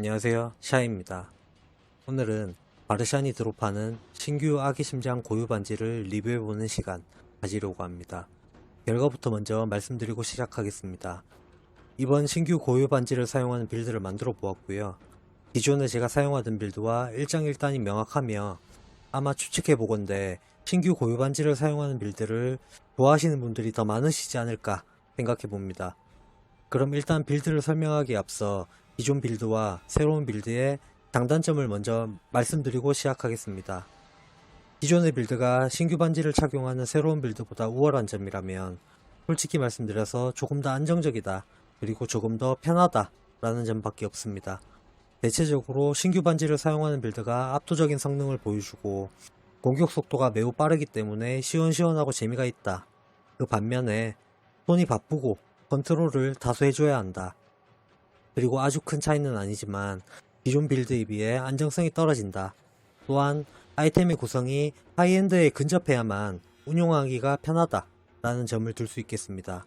안녕하세요. 샤입니다. 오늘은 바르샤니 드롭하는 신규 아기 심장 고유 반지를 리뷰해보는 시간 가지려고 합니다. 결과부터 먼저 말씀드리고 시작하겠습니다. 이번 신규 고유 반지를 사용하는 빌드를 만들어 보았고요. 기존에 제가 사용하던 빌드와 일장일단이 명확하며 아마 추측해보건대 신규 고유 반지를 사용하는 빌드를 좋아하시는 분들이 더 많으시지 않을까 생각해봅니다. 그럼 일단 빌드를 설명하기에 앞서 기존 빌드와 새로운 빌드의 장단점을 먼저 말씀드리고 시작하겠습니다. 기존의 빌드가 신규 반지를 착용하는 새로운 빌드보다 우월한 점이라면 솔직히 말씀드려서 조금 더 안정적이다 그리고 조금 더 편하다 라는 점밖에 없습니다. 대체적으로 신규 반지를 사용하는 빌드가 압도적인 성능을 보여주고 공격 속도가 매우 빠르기 때문에 시원시원하고 재미가 있다. 그 반면에 손이 바쁘고 컨트롤을 다소 해줘야 한다. 그리고 아주 큰 차이는 아니지만 기존 빌드에 비해 안정성이 떨어진다. 또한 아이템의 구성이 하이엔드에 근접해야만 운용하기가 편하다. 라는 점을 들수 있겠습니다.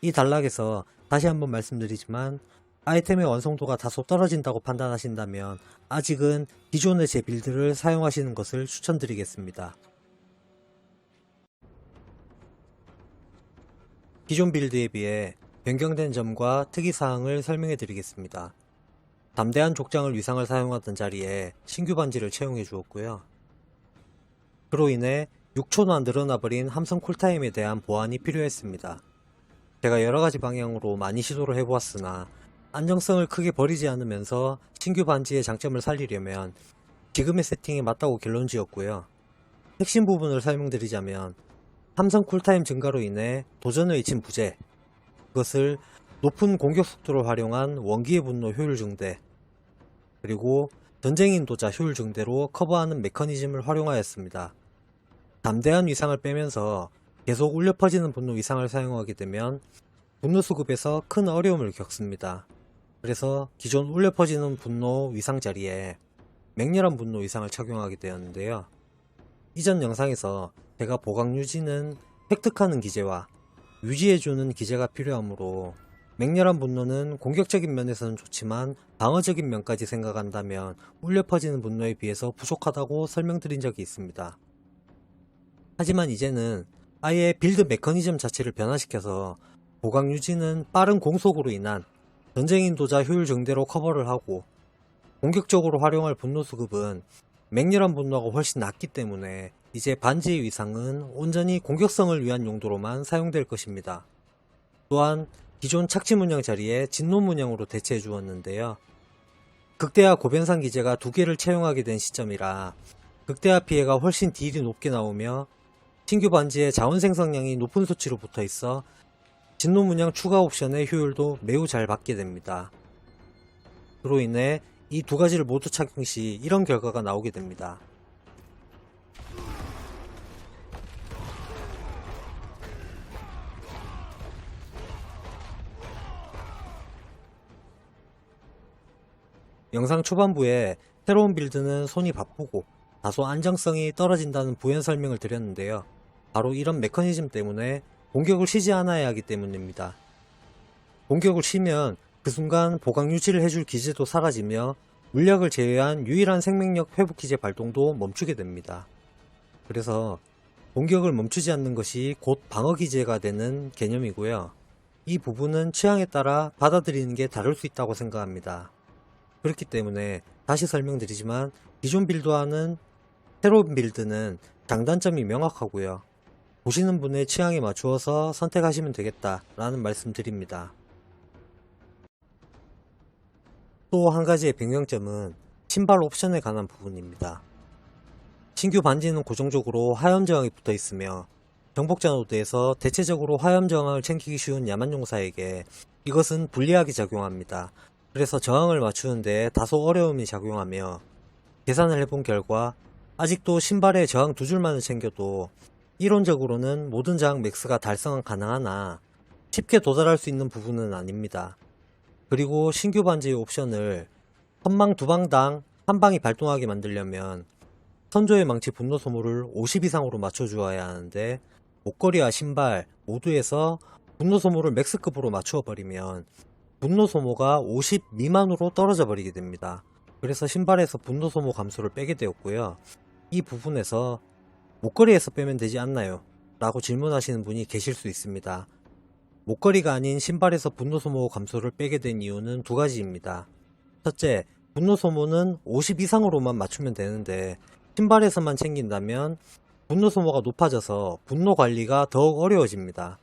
이 단락에서 다시 한번 말씀드리지만 아이템의 완성도가 다소 떨어진다고 판단하신다면 아직은 기존의 제 빌드를 사용하시는 것을 추천드리겠습니다. 기존 빌드에 비해 변경된 점과 특이사항을 설명해 드리겠습니다. 담대한 족장을 위상을 사용하던 자리에 신규 반지를 채용해 주었고요. 그로 인해 6초나 늘어나버린 함성 쿨타임에 대한 보완이 필요했습니다. 제가 여러가지 방향으로 많이 시도를 해보았으나 안정성을 크게 버리지 않으면서 신규 반지의 장점을 살리려면 지금의 세팅에 맞다고 결론 지었고요. 핵심 부분을 설명드리자면 함성 쿨타임 증가로 인해 도전을 잊힌 부재 그것을 높은 공격 속도를 활용한 원기의 분노 효율 증대 그리고 전쟁 인도자 효율 증대로 커버하는 메커니즘을 활용하였습니다. 담대한 위상을 빼면서 계속 울려 퍼지는 분노 위상을 사용하게 되면 분노 수급에서 큰 어려움을 겪습니다. 그래서 기존 울려 퍼지는 분노 위상 자리에 맹렬한 분노 위상을 착용하게 되었는데요. 이전 영상에서 제가 보강 유지는 획득하는 기제와 유지해주는 기제가 필요하므로 맹렬한 분노는 공격적인 면에서는 좋지만 방어적인 면까지 생각한다면 울려 퍼지는 분노에 비해서 부족하다고 설명드린 적이 있습니다. 하지만 이제는 아예 빌드 메커니즘 자체를 변화시켜서 보강 유지는 빠른 공속으로 인한 전쟁 인도자 효율 증대로 커버를 하고 공격적으로 활용할 분노 수급은 맹렬한 분노가 훨씬 낮기 때문에 이제 반지의 위상은 온전히 공격성을 위한 용도로만 사용될 것입니다. 또한 기존 착지 문양 자리에 진노 문양으로 대체해 주었는데요. 극대화 고변상 기제가 두 개를 채용하게 된 시점이라 극대화 피해가 훨씬 딜이 높게 나오며 신규 반지의 자원 생성량이 높은 수치로 붙어 있어 진노 문양 추가 옵션의 효율도 매우 잘 받게 됩니다. 그로 인해 이 두 가지를 모두 착용 시 이런 결과가 나오게 됩니다. 영상 초반부에 새로운 빌드는 손이 바쁘고 다소 안정성이 떨어진다는 부연 설명을 드렸는데요. 바로 이런 메커니즘 때문에 공격을 쉬지 않아야 하기 때문입니다. 공격을 쉬면 그 순간 보강 유지를 해줄 기제도 사라지며 물약을 제외한 유일한 생명력 회복 기제 발동도 멈추게 됩니다. 그래서 공격을 멈추지 않는 것이 곧 방어 기제가 되는 개념이고요. 이 부분은 취향에 따라 받아들이는 게 다를 수 있다고 생각합니다. 그렇기 때문에 다시 설명드리지만 기존 빌드와는 새로운 빌드는 장단점이 명확하고요. 보시는 분의 취향에 맞추어서 선택하시면 되겠다 라는 말씀 드립니다. 또 한 가지의 변경점은 신발 옵션에 관한 부분입니다. 신규 반지는 고정적으로 화염 저항이 붙어 있으며 정복자 노드에서 대체적으로 화염 저항을 챙기기 쉬운 야만용사에게 이것은 불리하게 작용합니다. 그래서 저항을 맞추는데 다소 어려움이 작용하며 계산을 해본 결과 아직도 신발에 저항 두 줄만을 챙겨도 이론적으로는 모든 저항 맥스가 달성은 가능하나 쉽게 도달할 수 있는 부분은 아닙니다. 그리고 신규 반지의 옵션을 선망 두 방당 한 방이 발동하게 만들려면 선조의 망치 분노 소모를 50 이상으로 맞춰주어야 하는데 목걸이와 신발 모두에서 분노 소모를 맥스급으로 맞추어 버리면 분노 소모가 50 미만으로 떨어져 버리게 됩니다. 그래서 신발에서 분노 소모 감소를 빼게 되었고요. 이 부분에서 목걸이에서 빼면 되지 않나요? 라고 질문하시는 분이 계실 수 있습니다. 목걸이가 아닌 신발에서 분노 소모 감소를 빼게 된 이유는 두 가지입니다. 첫째, 분노 소모는 50 이상으로만 맞추면 되는데 신발에서만 챙긴다면 분노 소모가 높아져서 분노 관리가 더욱 어려워집니다.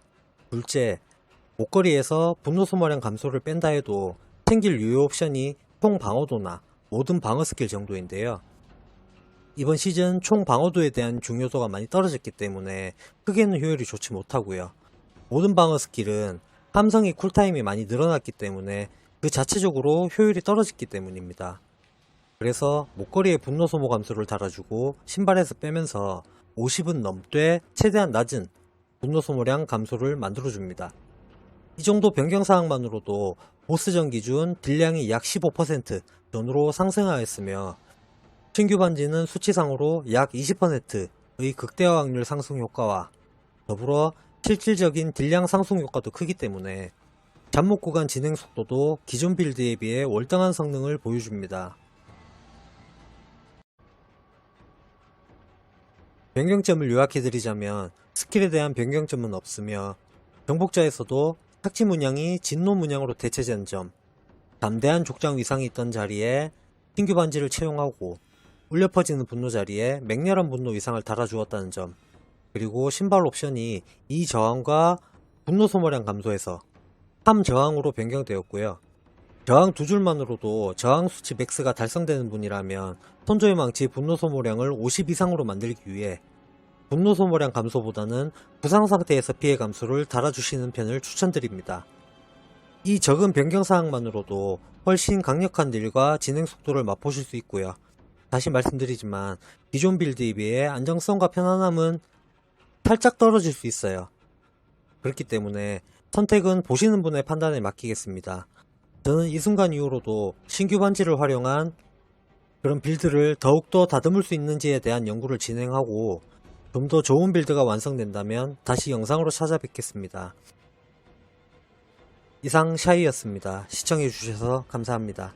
둘째, 목걸이에서 분노 소모량 감소를 뺀다 해도 챙길 유효 옵션이 총 방어도나 모든 방어 스킬 정도인데요. 이번 시즌 총 방어도에 대한 중요도가 많이 떨어졌기 때문에 크게는 효율이 좋지 못하고요. 모든 방어 스킬은 함성이 쿨타임이 많이 늘어났기 때문에 그 자체적으로 효율이 떨어졌기 때문입니다. 그래서 목걸이에 분노 소모 감소를 달아주고 신발에서 빼면서 50은 넘되 최대한 낮은 분노 소모량 감소를 만들어줍니다. 이 정도 변경사항만으로도 보스전 기준 딜량이 약 15% 전으로 상승하였으며 신규 반지는 수치상으로 약 20%의 극대화 확률 상승 효과와 더불어 실질적인 딜량 상승 효과도 크기 때문에 잠복 구간 진행 속도도 기존 빌드에 비해 월등한 성능을 보여줍니다. 변경점을 요약해드리자면 스킬에 대한 변경점은 없으며 정복자에서도 착지 문양이 진노 문양으로 대체된 점, 담대한 족장 위상이 있던 자리에 신규 반지를 채용하고 울려 퍼지는 분노 자리에 맹렬한 분노 위상을 달아주었다는 점, 그리고 신발 옵션이 이 저항과 분노 소모량 감소해서 3 저항으로 변경되었고요. 저항 두 줄만으로도 저항 수치 맥스가 달성되는 분이라면 선조의 망치 분노 소모량을 50 이상으로 만들기 위해 분노 소모량 감소보다는 부상 상태에서 피해 감소를 달아주시는 편을 추천드립니다. 이 적은 변경사항만으로도 훨씬 강력한 딜과 진행 속도를 맛보실 수 있고요. 다시 말씀드리지만 기존 빌드에 비해 안정성과 편안함은 살짝 떨어질 수 있어요. 그렇기 때문에 선택은 보시는 분의 판단에 맡기겠습니다. 저는 이 순간 이후로도 신규 반지를 활용한 그런 빌드를 더욱더 다듬을 수 있는지에 대한 연구를 진행하고 좀 더 좋은 빌드가 완성된다면 다시 영상으로 찾아뵙겠습니다. 이상 샤이였습니다. 시청해주셔서 감사합니다.